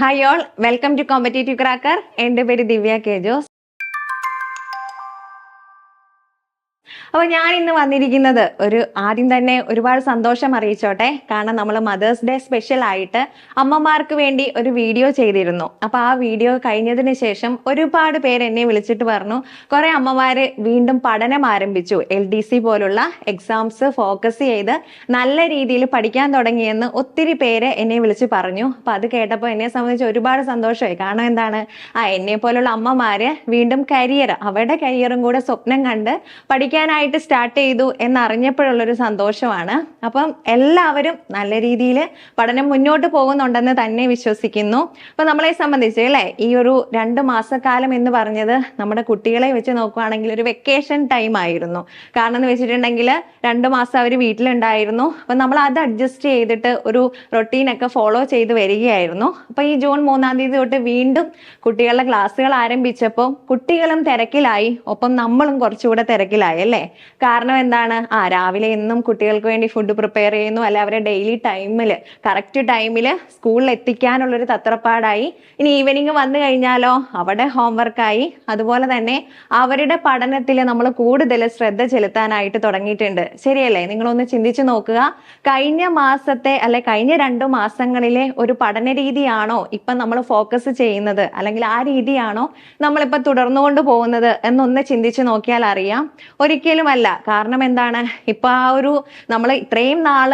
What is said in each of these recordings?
Hi all welcome to competitive cracker എന്റെ പേര് ദിവ്യ K Jose. അപ്പോൾ ഞാൻ ഇന്ന് വന്നിരിക്കുന്നത് ഒരു ആദ്യം തന്നെ ഒരുപാട് സന്തോഷം അറിയിച്ചോട്ടെ. കാരണം നമ്മൾ മദേഴ്സ് ഡേ സ്പെഷ്യൽ ആയിട്ട് അമ്മമാർക്ക് വേണ്ടി ഒരു വീഡിയോ ചെയ്തിരുന്നു. അപ്പോൾ ആ വീഡിയോ കഴിഞ്ഞതിന് ശേഷം ഒരുപാട് പേര് എന്നെ വിളിച്ചിട്ട് പറഞ്ഞു കുറേ അമ്മമാർ വീണ്ടും പഠനം ആരംഭിച്ചു. എൽ ഡി സി പോലുള്ള എക്സാംസ് ഫോക്കസ് ചെയ്ത് നല്ല രീതിയിൽ പഠിക്കാൻ തുടങ്ങിയെന്ന് ഒത്തിരി പേര് എന്നെ വിളിച്ച് പറഞ്ഞു. അപ്പോൾ അത് കേട്ടപ്പോൾ എന്നെ സംബന്ധിച്ച് ഒരുപാട് സന്തോഷമായി. കാരണം എന്താണ്? ആ എന്നെ പോലുള്ള അമ്മമാര് വീണ്ടും കരിയർ അവരുടെ കരിയറും കൂടെ സ്വപ്നം കണ്ട് പഠിക്കാനായിട്ട് സ്റ്റാർട്ട് ചെയ്തു എന്നറിഞ്ഞപ്പോഴുള്ളൊരു സന്തോഷമാണ്. അപ്പം എല്ലാവരും നല്ല രീതിയിൽ പഠനം മുന്നോട്ട് പോകുന്നുണ്ടെന്ന് തന്നെ വിശ്വസിക്കുന്നു. അപ്പം നമ്മളെ സംബന്ധിച്ച് അല്ലേ ഈ ഒരു രണ്ട് മാസക്കാലം എന്ന് പറഞ്ഞത് നമ്മുടെ കുട്ടികളെ വെച്ച് നോക്കുകയാണെങ്കിൽ ഒരു വെക്കേഷൻ ടൈം ആയിരുന്നു. കാരണം എന്ന് വെച്ചിട്ടുണ്ടെങ്കിൽ രണ്ട് മാസം അവർ വീട്ടിലുണ്ടായിരുന്നു. അപ്പം നമ്മൾ അത് അഡ്ജസ്റ്റ് ചെയ്തിട്ട് ഒരു റൊട്ടീനൊക്കെ ഫോളോ ചെയ്ത് വരികയായിരുന്നു. അപ്പം ഈ ജൂൺ മൂന്നാം തീയതി തൊട്ട് വീണ്ടും കുട്ടികളുടെ ക്ലാസ്സുകൾ ആരംഭിച്ചപ്പോൾ കുട്ടികളും തിരക്കിലായി. ഒപ്പം നമ്മളും കുറച്ചുകൂടെ തിരക്കിലായി. അല്ലേ? കാരണം എന്താണ്? ആ രാവിലെ എന്നും കുട്ടികൾക്ക് വേണ്ടി ഫുഡ് പ്രിപ്പയർ ചെയ്യുന്നു. അല്ലെ അവരെ ഡെയിലി ടൈമിൽ കറക്റ്റ് ടൈമിൽ സ്കൂളിൽ എത്തിക്കാനുള്ളൊരു തത്രപ്പാടായി. ഇനി ഈവനിങ് വന്നു കഴിഞ്ഞാലോ അവിടെ ഹോംവർക്കായി അതുപോലെ തന്നെ അവരുടെ പഠനത്തിൽ നമ്മൾ കൂടുതൽ ശ്രദ്ധ ചെലുത്താനായിട്ട് തുടങ്ങിയിട്ടുണ്ട്. ശരിയല്ലേ? നിങ്ങളൊന്ന് ചിന്തിച്ചു നോക്കുക. കഴിഞ്ഞ മാസത്തെ അല്ലെ കഴിഞ്ഞ രണ്ടു മാസങ്ങളിലെ ഒരു പഠന രീതിയാണോ ഇപ്പം നമ്മൾ ഫോക്കസ് ചെയ്യുന്നത്? അല്ലെങ്കിൽ ആ രീതിയാണോ നമ്മളിപ്പോൾ തുടർന്നുകൊണ്ട് പോകുന്നത്? എന്നൊന്ന് ചിന്തിച്ചു നോക്കിയാൽ അറിയാം. ഒരിക്കലുമല്ല. കാരണം എന്താണ്? ഇപ്പൊ ആ ഒരു നമ്മൾ ഇത്രയും നാൾ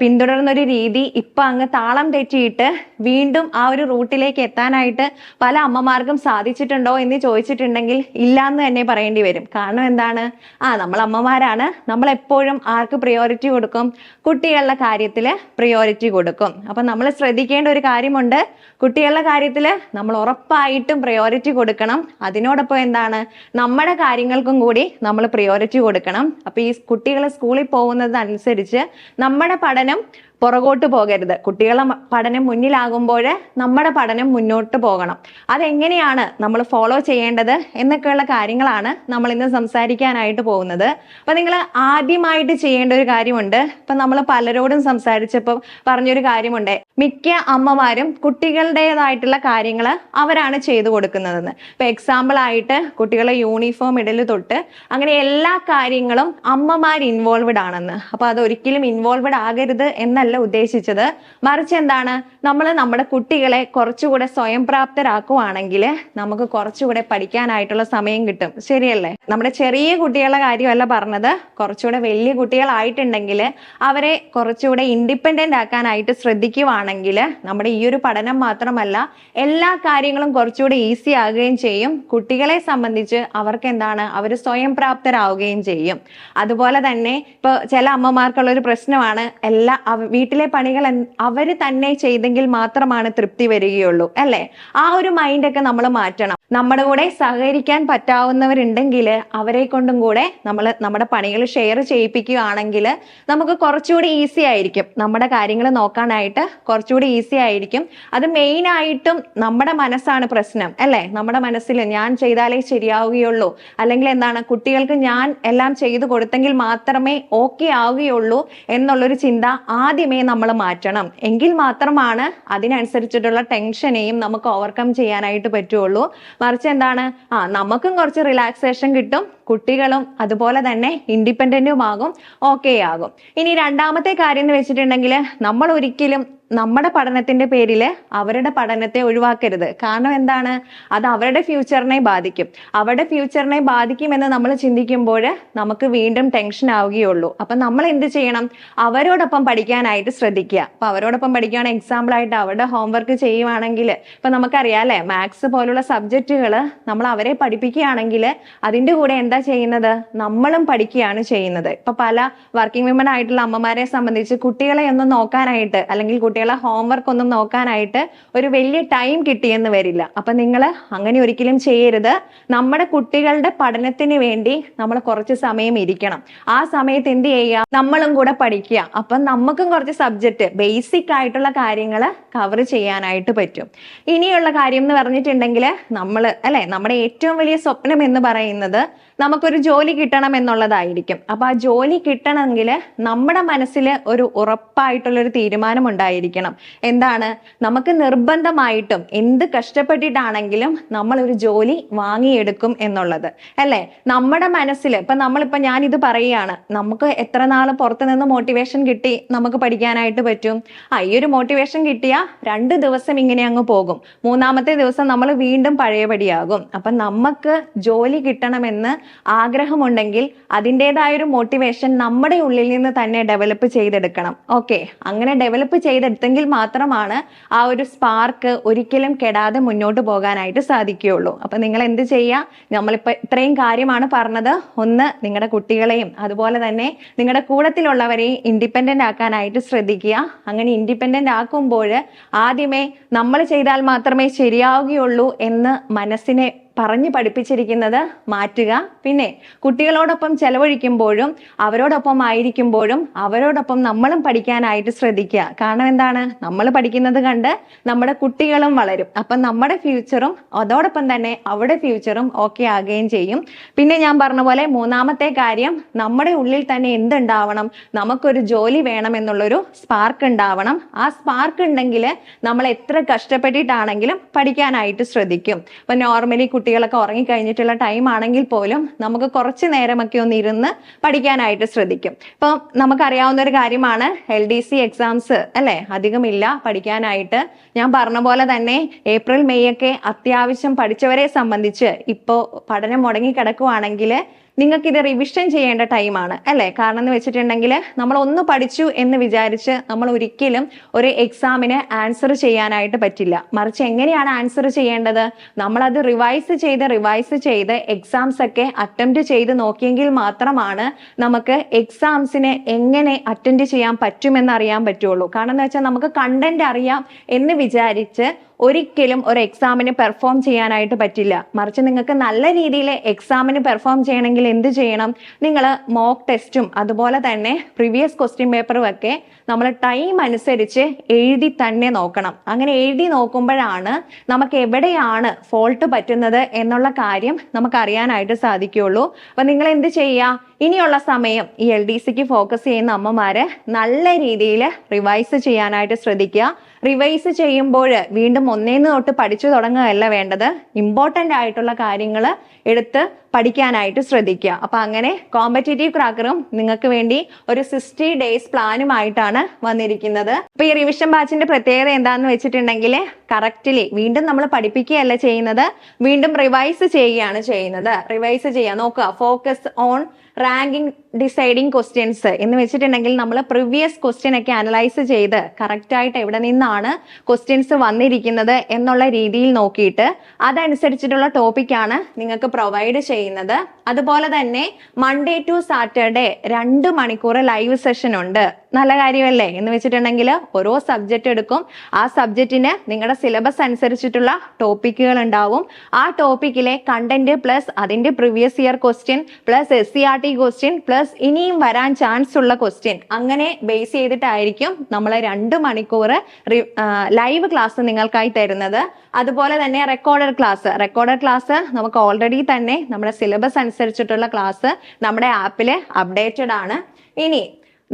പിന്തുടർന്ന ഒരു രീതി ഇപ്പൊ അങ്ങ് താളം തെറ്റിയിട്ട് വീണ്ടും ആ ഒരു റൂട്ടിലേക്ക് എത്താനായിട്ട് പല അമ്മമാർക്കും സാധിച്ചിട്ടുണ്ടോ എന്ന് ചോദിച്ചിട്ടുണ്ടെങ്കിൽ ഇല്ല എന്ന് തന്നെ പറയേണ്ടി വരും. കാരണം എന്താണ്? ആ നമ്മൾ അമ്മമാരാണ്. നമ്മൾ എപ്പോഴും ആർക്ക് പ്രിയോറിറ്റി കൊടുക്കും? കുട്ടികളുടെ കാര്യത്തിൽ പ്രിയോറിറ്റി കൊടുക്കും. അപ്പൊ നമ്മൾ ശ്രദ്ധിക്കേണ്ട ഒരു കാര്യമുണ്ട്. കുട്ടികളുടെ കാര്യത്തിൽ നമ്മൾ ഉറപ്പായിട്ടും പ്രയോറിറ്റി കൊടുക്കണം. അതിനോടൊപ്പം എന്താണ്? നമ്മുടെ കാര്യങ്ങൾക്കും കൂടി നമ്മൾ പ്രയോറിറ്റി കൊടുക്കണം. അപ്പൊ ഈ കുട്ടികൾ സ്കൂളിൽ പോകുന്നതനുസരിച്ച് നമ്മുടെ പഠനം പുറകോട്ട് പോകരുത്. കുട്ടികളെ പഠനം മുന്നിലാകുമ്പോൾ നമ്മുടെ പഠനം മുന്നോട്ട് പോകണം. അതെങ്ങനെയാണ് നമ്മൾ ഫോളോ ചെയ്യേണ്ടത് എന്നൊക്കെയുള്ള കാര്യങ്ങളാണ് നമ്മൾ ഇന്ന് സംസാരിക്കാനായിട്ട് പോകുന്നത്. അപ്പൊ നിങ്ങൾ ആദ്യമായിട്ട് ചെയ്യേണ്ട ഒരു കാര്യമുണ്ട്. ഇപ്പൊ നമ്മൾ പലരോടും സംസാരിച്ചപ്പോൾ പറഞ്ഞൊരു കാര്യമുണ്ട്. മിക്ക അമ്മമാരും കുട്ടികളുടേതായിട്ടുള്ള കാര്യങ്ങൾ അവരാണ് ചെയ്തു കൊടുക്കുന്നതെന്ന്. ഇപ്പൊ എക്സാമ്പിൾ ആയിട്ട് കുട്ടികളെ യൂണിഫോം ഇടൽ തൊട്ട് അങ്ങനെ എല്ലാ കാര്യങ്ങളും അമ്മമാർ ഇൻവോൾവഡ് ആണെന്ന്. അപ്പൊ അതൊരിക്കലും ഇൻവോൾവഡ് ആകരുത് എന്നല്ല. ഉദ്ദേശിച്ചത്. മറിച്ച് എന്താണ്? നമ്മൾ നമ്മുടെ കുട്ടികളെ കുറച്ചുകൂടെ സ്വയം പ്രാപ്തരാക്കുവാണെങ്കിൽ നമുക്ക് കുറച്ചുകൂടെ പഠിക്കാനായിട്ടുള്ള സമയം കിട്ടും. ശരിയല്ലേ? നമ്മുടെ ചെറിയ കുട്ടികളുടെ കാര്യമല്ല പറഞ്ഞത്. കുറച്ചുകൂടെ വലിയ കുട്ടികളായിട്ടുണ്ടെങ്കിൽ അവരെ കുറച്ചുകൂടെ ഇൻഡിപെൻഡന്റ് ആക്കാനായിട്ട് ശ്രദ്ധിക്കുവാണെങ്കിൽ നമ്മുടെ ഈ ഒരു പഠനം മാത്രമല്ല എല്ലാ കാര്യങ്ങളും കുറച്ചുകൂടെ ഈസി ആകുകയും ചെയ്യും. കുട്ടികളെ സംബന്ധിച്ച് അവർക്ക് എന്താണ്? അവർ സ്വയം പ്രാപ്തരാവുകയും ചെയ്യും. അതുപോലെ തന്നെ ഇപ്പൊ ചില അമ്മമാർക്കുള്ള ഒരു പ്രശ്നമാണ് എല്ലാ വീട്ടിലെ പണികൾ അവർ തന്നെ ചെയ്തെങ്കിൽ മാത്രമാണ് തൃപ്തി വരികയുള്ളൂ അല്ലേ? ആ ഒരു മൈൻഡൊക്കെ നമ്മൾ മാറ്റണം. നമ്മുടെ കൂടെ സഹകരിക്കാൻ പറ്റാവുന്നവരുണ്ടെങ്കിൽ അവരെ കൊണ്ടും കൂടെ നമ്മൾ നമ്മുടെ പണികൾ ഷെയർ ചെയ്യിപ്പിക്കുകയാണെങ്കിൽ നമുക്ക് കുറച്ചുകൂടി ഈസി ആയിരിക്കും. നമ്മുടെ കാര്യങ്ങൾ നോക്കാനായിട്ട് കുറച്ചുകൂടി ഈസി ആയിരിക്കും. അത് മെയിൻ ആയിട്ടും നമ്മുടെ മനസ്സാണ് പ്രശ്നം അല്ലേ? നമ്മുടെ മനസ്സിൽ ഞാൻ ചെയ്താലേ ശരിയാവുകയുള്ളൂ. അല്ലെങ്കിൽ എന്താണ് കുട്ടികൾക്ക് ഞാൻ എല്ലാം ചെയ്തു കൊടുത്തെങ്കിൽ മാത്രമേ ഓക്കെ ആവുകയുള്ളൂ എന്നുള്ളൊരു ചിന്ത ആദ്യമേ നമ്മൾ മാറ്റണം. എങ്കിൽ മാത്രമാണ് അതിനനുസരിച്ചിട്ടുള്ള ടെൻഷനെയും നമുക്ക് ഓവർകം ചെയ്യാനായിട്ട് പറ്റുള്ളൂ. മറിച്ച് എന്താണ്? ആ നമുക്കും കുറച്ച് റിലാക്സേഷൻ കിട്ടും. കുട്ടികളും അതുപോലെ തന്നെ ഇൻഡിപെൻഡന്റും ആകും ഓക്കെ ആകും. ഇനി രണ്ടാമത്തെ കാര്യം എന്ന് വെച്ചിട്ടുണ്ടെങ്കിൽ നമ്മൾ ഒരിക്കലും നമ്മുടെ പഠനത്തിന്റെ പേരിൽ അവരുടെ പഠനത്തെ ഒഴിവാക്കരുത്. കാരണം എന്താണ്? അത് അവരുടെ ഫ്യൂച്ചറിനെ ബാധിക്കും. അവരുടെ ഫ്യൂച്ചറിനെ ബാധിക്കുമെന്ന് നമ്മൾ ചിന്തിക്കുമ്പോൾ നമുക്ക് വീണ്ടും ടെൻഷൻ ആവുകയുള്ളൂ. അപ്പൊ നമ്മൾ എന്ത് ചെയ്യണം? അവരോടൊപ്പം പഠിക്കാനായിട്ട് ശ്രദ്ധിക്കുക. അപ്പൊ അവരോടൊപ്പം പഠിക്കുകയാണെങ്കിൽ എക്സാമ്പിൾ ആയിട്ട് അവരുടെ ഹോംവർക്ക് ചെയ്യുവാണെങ്കിൽ. ഇപ്പൊ നമുക്കറിയാം അല്ലെ? മാത്സ് പോലുള്ള സബ്ജക്റ്റുകൾ നമ്മൾ അവരെ പഠിപ്പിക്കുകയാണെങ്കിൽ അതിന്റെ കൂടെ എന്താ ചെയ്യുന്നത്? നമ്മളും പഠിക്കുകയാണ് ചെയ്യുന്നത്. ഇപ്പൊ പല വർക്കിംഗ് വിമൻ ആയിട്ടുള്ള അമ്മമാരെ സംബന്ധിച്ച് കുട്ടികളെ ഒന്നും നോക്കാനായിട്ട് അല്ലെങ്കിൽ കുട്ടികളെ ഹോംവർക്ക് ഒന്നും നോക്കാനായിട്ട് ഒരു വലിയ ടൈം കിട്ടിയെന്ന് വരില്ല. അപ്പൊ നിങ്ങൾ അങ്ങനെ ഒരിക്കലും ചെയ്യരുത്. നമ്മുടെ കുട്ടികളുടെ പഠനത്തിന് വേണ്ടി നമ്മൾ കുറച്ച് സമയം ഇരിക്കണം. ആ സമയത്ത് എന്ത് ചെയ്യുക? നമ്മളും കൂടെ പഠിക്കുക. അപ്പം നമുക്കും കുറച്ച് സബ്ജക്റ്റ് ബേസിക് ആയിട്ടുള്ള കാര്യങ്ങൾ കവർ ചെയ്യാനായിട്ട് പറ്റും. ഇനിയുള്ള കാര്യം എന്ന് പറഞ്ഞിട്ടുണ്ടെങ്കിൽ നമ്മൾ അല്ലെ? നമ്മുടെ ഏറ്റവും വലിയ സ്വപ്നം എന്ന് പറയുന്നത് നമുക്കൊരു ജോലി കിട്ടണം എന്നുള്ളതായിരിക്കും. അപ്പൊ ആ ജോലി കിട്ടണമെങ്കിൽ നമ്മുടെ മനസ്സിൽ ഒരു ഉറപ്പായിട്ടുള്ള ഒരു തീരുമാനം ഉണ്ടായിരിക്കണം എന്താണ്? നമുക്ക് നിർബന്ധമായിട്ടും എന്ത് കഷ്ടപ്പെട്ടിട്ടാണെങ്കിലും നമ്മൾ ഒരു ജോലി വാങ്ങിയെടുക്കും എന്നുള്ളത്. അല്ലേ? നമ്മുടെ മനസ്സിൽ ഇപ്പൊ നമ്മളിപ്പോ ഞാൻ ഇത് പറയുകയാണ്. നമുക്ക് എത്ര നാൾ പുറത്തു നിന്ന് മോട്ടിവേഷൻ കിട്ടി നമുക്ക് പഠിക്കാനായിട്ട് പറ്റും? ആ ഈ ഒരു മോട്ടിവേഷൻ കിട്ടിയ രണ്ട് ദിവസം ഇങ്ങനെ അങ്ങ് പോകും. മൂന്നാമത്തെ ദിവസം നമ്മൾ വീണ്ടും പഴയപടിയാകും. അപ്പൊ നമുക്ക് ജോലി കിട്ടണമെന്ന് ആഗ്രഹമുണ്ടെങ്കിൽ അതിന്റെതായൊരു മോട്ടിവേഷൻ നമ്മുടെ ഉള്ളിൽ നിന്ന് തന്നെ ഡെവലപ്പ് ചെയ്തെടുക്കണം. ഓക്കെ അങ്ങനെ ഡെവലപ്പ് ചെയ്തെടുത്തെങ്കിൽ മാത്രമാണ് ആ ഒരു സ്പാർക്ക് ഒരിക്കലും കെടാതെ മുന്നോട്ട് പോകാനായിട്ട് സാധിക്കുകയുള്ളൂ. അപ്പൊ നിങ്ങൾ എന്ത് ചെയ്യുക? നമ്മളിപ്പോ ഇത്രയും കാര്യമാണ് പറഞ്ഞത്. ഒന്ന് നിങ്ങളുടെ കുട്ടികളെയും അതുപോലെ തന്നെ നിങ്ങളുടെ കൂടത്തിലുള്ളവരെയും ഇൻഡിപെൻഡന്റ് ആക്കാനായിട്ട് ശ്രദ്ധിക്കുക. അങ്ങനെ ഇൻഡിപെൻഡന്റ് ആക്കുമ്പോൾ ആദ്യമേ നമ്മൾ ചെയ്താൽ മാത്രമേ ശരിയാവുകയുള്ളൂ എന്ന് മനസ്സിനെ പറഞ്ഞു പഠിപ്പിച്ചിരിക്കുന്നത് മാറ്റുക. പിന്നെ കുട്ടികളോടൊപ്പം ചെലവഴിക്കുമ്പോഴും അവരോടൊപ്പം ആയിരിക്കുമ്പോഴും അവരോടൊപ്പം നമ്മളും പഠിക്കാനായിട്ട് ശ്രദ്ധിക്കുക. കാരണം എന്താണ്? നമ്മൾ പഠിക്കുന്നത് കണ്ട് നമ്മുടെ കുട്ടികളും വളരും. അപ്പം നമ്മുടെ ഫ്യൂച്ചറും അതോടൊപ്പം തന്നെ അവിടെ ഫ്യൂച്ചറും ഓക്കെ ആകുകയും ചെയ്യും. പിന്നെ ഞാൻ പറഞ്ഞ പോലെ മൂന്നാമത്തെ കാര്യം നമ്മുടെ ഉള്ളിൽ തന്നെ എന്തുണ്ടാവണം? നമുക്കൊരു ജോലി വേണം എന്നുള്ളൊരു സ്പാർക്ക് ഉണ്ടാവണം. ആ സ്പാർക്ക് ഉണ്ടെങ്കിൽ നമ്മൾ എത്ര കഷ്ടപ്പെട്ടിട്ടാണെങ്കിലും പഠിക്കാനായിട്ട് ശ്രദ്ധിക്കും. ഇപ്പൊ നോർമലി കുട്ടികളൊക്കെ ഉറങ്ങിക്കഴിഞ്ഞിട്ടുള്ള ടൈം ആണെങ്കിൽ പോലും നമുക്ക് കുറച്ച് നേരമൊക്കെ ഒന്ന് ഇരുന്ന് പഠിക്കാനായിട്ട് ശ്രദ്ധിക്കും. ഇപ്പം നമുക്കറിയാവുന്ന ഒരു കാര്യമാണ് എൽ ഡി സി എക്സാംസ് അല്ലെ? അധികമില്ല പഠിക്കാനായിട്ട്. ഞാൻ പറഞ്ഞ പോലെ തന്നെ ഏപ്രിൽ മെയ് ഒക്കെ അത്യാവശ്യം പഠിച്ചവരെ സംബന്ധിച്ച് ഇപ്പോൾ പഠനം മുടങ്ങി കിടക്കുവാണെങ്കിൽ നിങ്ങൾക്ക് ഇത് റിവിഷൻ ചെയ്യേണ്ട ടൈമാണ് അല്ലേ? കാരണം എന്ന് വെച്ചിട്ടുണ്ടെങ്കിൽ നമ്മൾ ഒന്ന് പഠിച്ചു എന്ന് വിചാരിച്ച് നമ്മൾ ഒരിക്കലും ഒരു എക്സാമിന് ആൻസർ ചെയ്യാനായിട്ട് പറ്റില്ല. മറിച്ച് എങ്ങനെയാണ് ആൻസർ ചെയ്യേണ്ടത്? നമ്മളത് റിവൈസ് ചെയ്ത് റിവൈസ് ചെയ്ത് എക്സാംസ് ഒക്കെ അറ്റംപ്റ്റ് ചെയ്ത് നോക്കിയെങ്കിൽ മാത്രമാണ് നമുക്ക് എക്സാംസിനെ എങ്ങനെ അറ്റൻഡ് ചെയ്യാൻ പറ്റുമെന്ന് അറിയാൻ പറ്റുള്ളൂ. കാരണം എന്ന് വെച്ചാൽ നമുക്ക് കണ്ടന്റ് അറിയാം എന്ന് വിചാരിച്ച് ഒരിക്കലും ഒരു എക്സാമിന് പെർഫോം ചെയ്യാനായിട്ട് പറ്റില്ല. മറിച്ച് നിങ്ങൾക്ക് നല്ല രീതിയിൽ എക്സാമിന് പെർഫോം ചെയ്യണമെങ്കിൽ എന്ത് ചെയ്യണം? നിങ്ങൾ മോക്ക് ടെസ്റ്റും അതുപോലെ തന്നെ പ്രീവിയസ് ക്വസ്റ്റ്യൻ പേപ്പറും ഒക്കെ നമ്മൾ ടൈം അനുസരിച്ച് എഴുതി തന്നെ നോക്കണം. അങ്ങനെ എഴുതി നോക്കുമ്പോഴാണ് നമുക്ക് എവിടെയാണ് ഫോൾട്ട് പറ്റുന്നത് എന്നുള്ള കാര്യം നമുക്ക് അറിയാനായിട്ട് സാധിക്കുകയുള്ളൂ. അപ്പം നിങ്ങൾ എന്ത് ചെയ്യുക? ഇനിയുള്ള സമയം ഈ എൽ ഡി സിക്ക് ഫോക്കസ് ചെയ്യുന്ന അമ്മമാര് നല്ല രീതിയിൽ റിവൈസ് ചെയ്യാനായിട്ട് ശ്രദ്ധിക്കുക. റിവൈസ് ചെയ്യുമ്പോൾ വീണ്ടും ഒന്നേന്ന് തൊട്ട് പഠിച്ചു തുടങ്ങുകയല്ല വേണ്ടത്. ഇമ്പോർട്ടന്റ് ആയിട്ടുള്ള കാര്യങ്ങൾ എടുത്ത് പഠിക്കാനായിട്ട് ശ്രദ്ധിക്കുക. അപ്പൊ അങ്ങനെ കോമ്പറ്റേറ്റീവ് ക്രാക്കറും നിങ്ങൾക്ക് വേണ്ടി ഒരു സിക്സ്റ്റി ഡേയ്സ് പ്ലാനുമായിട്ടാണ് വന്നിരിക്കുന്നത്. അപ്പൊ ഈ റിവിഷൻ ബാച്ചിന്റെ പ്രത്യേകത എന്താന്ന് വെച്ചിട്ടുണ്ടെങ്കിൽ കറക്റ്റ്ലി വീണ്ടും നമ്മൾ പഠിപ്പിക്കുകയല്ല ചെയ്യുന്നത് വീണ്ടും റിവൈസ് ചെയ്യുകയാണ് ചെയ്യുന്നത്. റിവൈസ് ചെയ്യുക. നോക്കുക. Focus on ranking deciding questions എന്ന് വെച്ചിട്ടുണ്ടെങ്കിൽ നമ്മൾ പ്രീവിയസ് ക്വസ്റ്റ്യൻ ഒക്കെ അനലൈസ് ചെയ്ത് കറക്റ്റ് ആയിട്ട് എവിടെ നിന്നാണ് ക്വസ്റ്റ്യൻസ് വന്നിരിക്കുന്നത് എന്നുള്ള രീതിയിൽ നോക്കിയിട്ട് അതനുസരിച്ചിട്ടുള്ള ടോപ്പിക്കാണ് നിങ്ങൾക്ക് പ്രൊവൈഡ് ചെയ്യുന്നത് അതുപോലെ തന്നെ മൺഡേ ടു സാറ്റർഡേ രണ്ട് മണിക്കൂർ ലൈവ് സെഷൻ ഉണ്ട്. നല്ല കാര്യമല്ലേ? എന്ന് വെച്ചിട്ടുണ്ടെങ്കിൽ ഓരോ സബ്ജക്റ്റ് എടുക്കും. ആ സബ്ജക്റ്റിന് നിങ്ങളുടെ സിലബസ് അനുസരിച്ചിട്ടുള്ള ടോപ്പിക്കുകൾ ഉണ്ടാവും ആ ടോപ്പിക്കിലെ കണ്ടന്റ് പ്ലസ് അതിന്റെ previous year question plus S C R T question plus ഇനിയും വരാൻ ചാൻസ് ഉള്ള ക്വസ്റ്റ്യൻ അങ്ങനെ ബേസ് ചെയ്തിട്ടായിരിക്കും നമ്മൾ രണ്ട് മണിക്കൂർ ലൈവ് ക്ലാസ് നിങ്ങൾക്കായി തരുന്നത്. അതുപോലെ തന്നെ റെക്കോർഡഡ് ക്ലാസ് റെക്കോർഡഡ് ക്ലാസ് നമുക്ക് ഓൾറെഡി തന്നെ നമ്മുടെ സിലബസ് അനുസരിച്ചിട്ടുള്ള ക്ലാസ് നമ്മുടെ ആപ്പിൽ അപ്ഡേറ്റഡ് ആണ്. ഇനി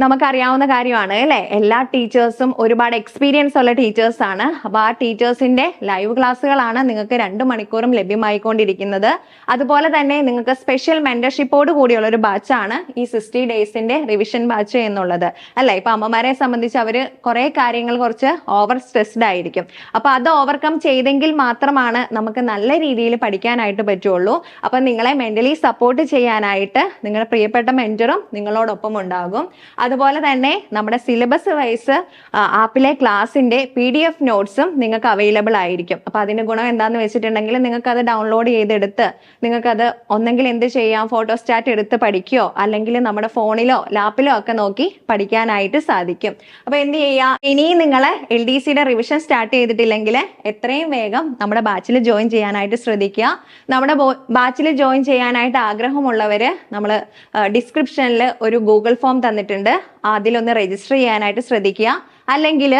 നമുക്കറിയാവുന്ന കാര്യമാണ് അല്ലെ? എല്ലാ ടീച്ചേഴ്സും ഒരുപാട് എക്സ്പീരിയൻസ് ഉള്ള ടീച്ചേഴ്സ് ആണ്. അപ്പൊ ആ ടീച്ചേഴ്സിന്റെ ലൈവ് ക്ലാസ്സുകളാണ് നിങ്ങൾക്ക് രണ്ട് മണിക്കൂറും ലഭ്യമായിക്കൊണ്ടിരിക്കുന്നത്. അതുപോലെ തന്നെ നിങ്ങൾക്ക് സ്പെഷ്യൽ മെന്റർഷിപ്പോട് കൂടിയുള്ള ഒരു ബാച്ചാണ് ഈ സിക്സ്റ്റി ഡേയ്സിന്റെ റിവിഷൻ ബാച്ച് എന്നുള്ളത് അല്ലെ? ഇപ്പൊ അമ്മമാരെ സംബന്ധിച്ച് അവർ കുറെ കാര്യങ്ങൾ കുറച്ച് ഓവർ സ്ട്രെസ്ഡ് ആയിരിക്കും. അപ്പൊ അത് ഓവർകം ചെയ്തെങ്കിൽ മാത്രമാണ് നമുക്ക് നല്ല രീതിയിൽ പഠിക്കാനായിട്ട് പറ്റുള്ളൂ. അപ്പൊ നിങ്ങളെ മെന്റലി സപ്പോർട്ട് ചെയ്യാനായിട്ട് നിങ്ങളുടെ പ്രിയപ്പെട്ട മെന്ററും നിങ്ങളോടൊപ്പം ഉണ്ടാകും. അതുപോലെ തന്നെ നമ്മുടെ സിലബസ് വൈസ് ആപ്പിലെ ക്ലാസിന്റെ പി ഡി എഫ് നോട്ട്സും നിങ്ങൾക്ക് അവൈലബിൾ ആയിരിക്കും. അപ്പൊ അതിന്റെ ഗുണം എന്താന്ന് വെച്ചിട്ടുണ്ടെങ്കിൽ നിങ്ങൾക്ക് അത് ഡൗൺലോഡ് ചെയ്തെടുത്ത് നിങ്ങൾക്ക് അത് ഒന്നെങ്കിൽ എന്ത് ചെയ്യാം? ഫോട്ടോസ്റ്റാറ്റ് എടുത്ത് പഠിക്കുകയോ അല്ലെങ്കിൽ നമ്മുടെ ഫോണിലോ ലാപ്പിലോ ഒക്കെ നോക്കി പഠിക്കാനായിട്ട് സാധിക്കും. അപ്പൊ എന്ത് ചെയ്യുക ഇനിയും നിങ്ങൾ എൽ ഡി സിയുടെ റിവിഷൻ സ്റ്റാർട്ട് ചെയ്തിട്ടില്ലെങ്കിൽ എത്രയും വേഗം നമ്മുടെ ബാച്ചിൽ ജോയിൻ ചെയ്യാനായിട്ട് ശ്രദ്ധിക്കുക. നമ്മുടെ ബാച്ചിൽ ജോയിൻ ചെയ്യാനായിട്ട് ആഗ്രഹമുള്ളവര് നമ്മൾ ഡിസ്ക്രിപ്ഷനിൽ ഒരു ഗൂഗിൾ ഫോം തന്നിട്ടുണ്ട്. അതിലൊന്ന് രജിസ്റ്റർ ചെയ്യാനായിട്ട് ശ്രദ്ധിക്കുക. അല്ലെങ്കിൽ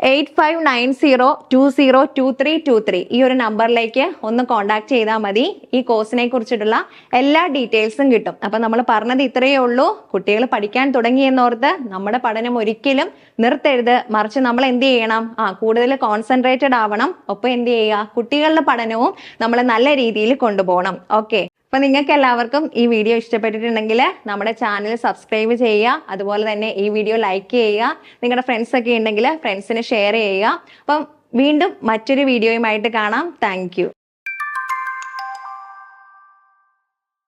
eight five nine zero two zero two three two three ഈ ഒരു നമ്പറിലേക്ക് ഒന്ന് കോൺടാക്ട് ചെയ്താൽ മതി. ഈ കോഴ്സിനെ കുറിച്ചിട്ടുള്ള എല്ലാ ഡീറ്റെയിൽസും കിട്ടും. അപ്പം നമ്മൾ പറഞ്ഞത് ഇത്രയേ ഉള്ളൂ. കുട്ടികൾ പഠിക്കാൻ തുടങ്ങിയെന്നോർത്ത് നമ്മുടെ പഠനം ഒരിക്കലും നിർത്തരുത്. മറിച്ച് നമ്മൾ എന്ത് ചെയ്യണം? ആ കൂടുതൽ കോൺസെൻട്രേറ്റഡ് ആവണം. ഒപ്പം എന്ത് ചെയ്യുക? കുട്ടികളുടെ പഠനവും നമ്മൾ നല്ല രീതിയിൽ കൊണ്ടുപോകണം. ഓക്കെ അപ്പൊ നിങ്ങൾക്ക് എല്ലാവർക്കും ഈ വീഡിയോ ഇഷ്ടപ്പെട്ടിട്ടുണ്ടെങ്കിൽ നമ്മുടെ ചാനൽ സബ്സ്ക്രൈബ് ചെയ്യുക അതുപോലെ തന്നെ ഈ വീഡിയോ ലൈക്ക് ചെയ്യുക നിങ്ങളുടെ ഫ്രണ്ട്സ് ഒക്കെ ഉണ്ടെങ്കിൽ ഫ്രണ്ട്സിന് ഷെയർ ചെയ്യുക. അപ്പം വീണ്ടും മറ്റൊരു വീഡിയോയുമായിട്ട് കാണാം. താങ്ക്